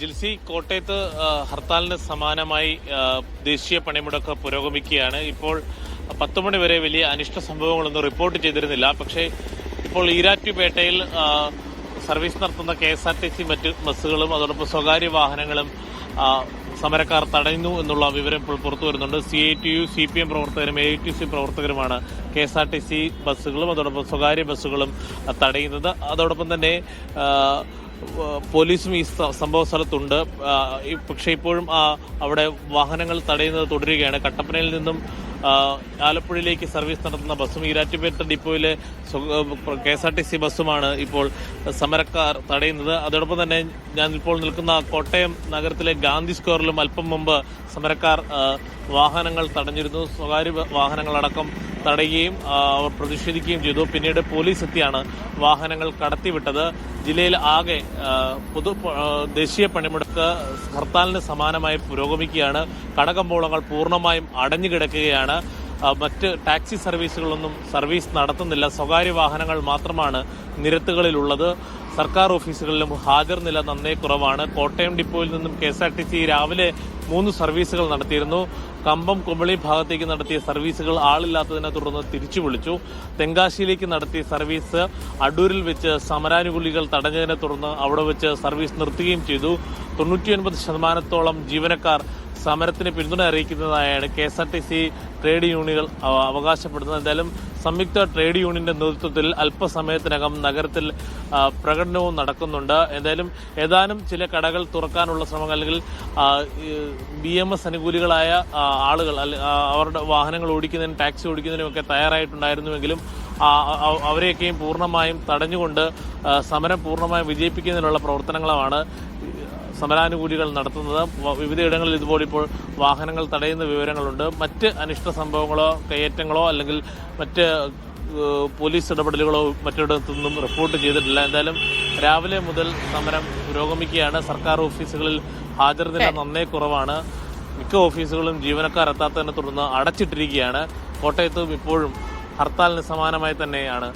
ജിൽസി കോട്ടയത്ത് ഹർത്താലിന് സമാനമായി ദേശീയ പണിമുടക്ക് പുരോഗമിക്കുകയാണ്. ഇപ്പോൾ പത്ത് മണി വരെ വലിയ അനിഷ്ട സംഭവങ്ങളൊന്നും റിപ്പോർട്ട് ചെയ്തിരുന്നില്ല. പക്ഷേ ഇപ്പോൾ ഈരാറ്റുപേട്ടയിൽ സർവീസ് നടത്തുന്ന K S R T C മറ്റ് ബസ്സുകളും അതോടൊപ്പം സ്വകാര്യ വാഹനങ്ങളും സമരക്കാർ തടയുന്നു എന്നുള്ള വിവരം ഇപ്പോൾ പുറത്തു വരുന്നുണ്ട്. C I T U C P M പ്രവർത്തകരും A I T C പ്രവർത്തകരുമാണ് K S R T C ബസ്സുകളും അതോടൊപ്പം സ്വകാര്യ ബസ്സുകളും തടയുന്നത്. അതോടൊപ്പം തന്നെ പോലീസും ഈ സംഭവ സ്ഥലത്തുണ്ട്. പക്ഷേ ഇപ്പോഴും അവിടെ വാഹനങ്ങൾ തടയുന്നത് തുടരുകയാണ്. കട്ടപ്പനയിൽ നിന്നും ആലപ്പുഴയിലേക്ക് സർവീസ് നടത്തുന്ന ബസ്സും Erattupetta ഡിപ്പോയിലെ K S R T C ബസ്സുമാണ് ഇപ്പോൾ സമരക്കാർ തടയുന്നത്. അതോടൊപ്പം തന്നെ ഞാൻ ഇപ്പോൾ നിൽക്കുന്ന കോട്ടയം നഗരത്തിലെ ഗാന്ധി സ്ക്വയറിലും അല്പം മുമ്പ് സമരക്കാർ വാഹനങ്ങൾ തടഞ്ഞിരുന്നു. സ്വകാര്യ വാഹനങ്ങളടക്കം തടയുകയും അവർ പ്രതിഷേധിക്കുകയും ചെയ്തു. പിന്നീട് പോലീസ് എത്തിയാണ് വാഹനങ്ങൾ കടത്തിവിട്ടത്. ജില്ലയിൽ ആകെ പൊതു ദേശീയ പണിമുടക്ക് ഹർത്താലിന് സമാനമായി പുരോഗമിക്കുകയാണ്. കടകമ്പോളങ്ങൾ പൂർണമായും അടഞ്ഞു കിടക്കുകയാണ് ആ, മറ്റ് ടാക്സി സർവീസുകളൊന്നും സർവീസ് നടത്തുന്നില്ല. സ്വകാര്യ വാഹനങ്ങൾ മാത്രമാണ് നിരത്തുകളിലുള്ളത്. സർക്കാർ ഓഫീസുകളിലും ഹാജർ നില നന്നേ കുറവാണ്. കോട്ടയം ഡിപ്പോയിൽ നിന്നും K S R T C രാവിലെ മൂന്ന് സർവീസുകൾ നടത്തിയിരുന്നു. കമ്പം കുമളി ഭാഗത്തേക്ക് നടത്തിയ സർവീസുകൾ ആളില്ലാത്തതിനെ തുടർന്ന് തിരിച്ചു വിളിച്ചു. തെങ്കാശിയിലേക്ക് നടത്തിയ സർവീസ് അടൂരിൽ വെച്ച് സമരാനുകൂലികൾ തടഞ്ഞതിനെ തുടർന്ന് അവിടെ വെച്ച് സർവീസ് നിർത്തുകയും ചെയ്തു. തൊണ്ണൂറ്റിയൊൻപത് ശതമാനത്തോളം ജീവനക്കാർ സമരത്തിന് പിന്തുണ അറിയിക്കുന്നതായാണ് K S R T C trade യൂണിയനുകൾ അവ- അവകാശപ്പെടുന്നത്. എന്തായാലും സംയുക്ത ട്രേഡ് യൂണിയന്റെ നേതൃത്വത്തിൽ അല്പസമയത്തിനകം നഗരത്തിൽ പ്രകടനവും നടക്കുന്നുണ്ട്. എന്തായാലും ഏതാനും ചില കടകൾ തുറക്കാനുള്ള ശ്രമങ്ങൾ അല്ലെങ്കിൽ ബി എം എസ് അനുകൂലികളായ ആളുകൾ അവരുടെ വാഹനങ്ങൾ ഓടിക്കുന്നതിനും ടാക്സി ഓടിക്കുന്നതിനും ഒക്കെ തയ്യാറായിട്ടുണ്ടായിരുന്നുവെങ്കിലും അവരെയൊക്കെയും പൂർണമായും തടഞ്ഞുകൊണ്ട് സമരം പൂർണമായും വിജയിപ്പിക്കുന്നതിനുള്ള പ്രവർത്തനങ്ങളുമാണ് സമരാനുകൂലികൾ നടത്തുന്നത്. വിവിധയിടങ്ങളിൽ ഇതുപോലെ ഇപ്പോൾ വാഹനങ്ങൾ തടയുന്ന വിവരങ്ങളുണ്ട്. മറ്റ് അനിഷ്ട സംഭവങ്ങളോ കയ്യേറ്റങ്ങളോ അല്ലെങ്കിൽ മറ്റ് പോലീസ് ഇടപെടലുകളോ മറ്റിടത്തുനിന്നും റിപ്പോർട്ട് ചെയ്തിട്ടില്ല. എന്തായാലും രാവിലെ മുതൽ സമരം പുരോഗമിക്കുകയാണ്. സർക്കാർ ഓഫീസുകളിൽ ഹാജർ നില നന്നേ കുറവാണ്. മിക്ക ഓഫീസുകളും ജീവനക്കാർ എത്താത്തതിനെ തുടർന്ന് അടച്ചിട്ടിരിക്കുകയാണ്. കോട്ടയത്തും ഇപ്പോഴും ഹർത്താലിന് സമാനമായി തന്നെയാണ്.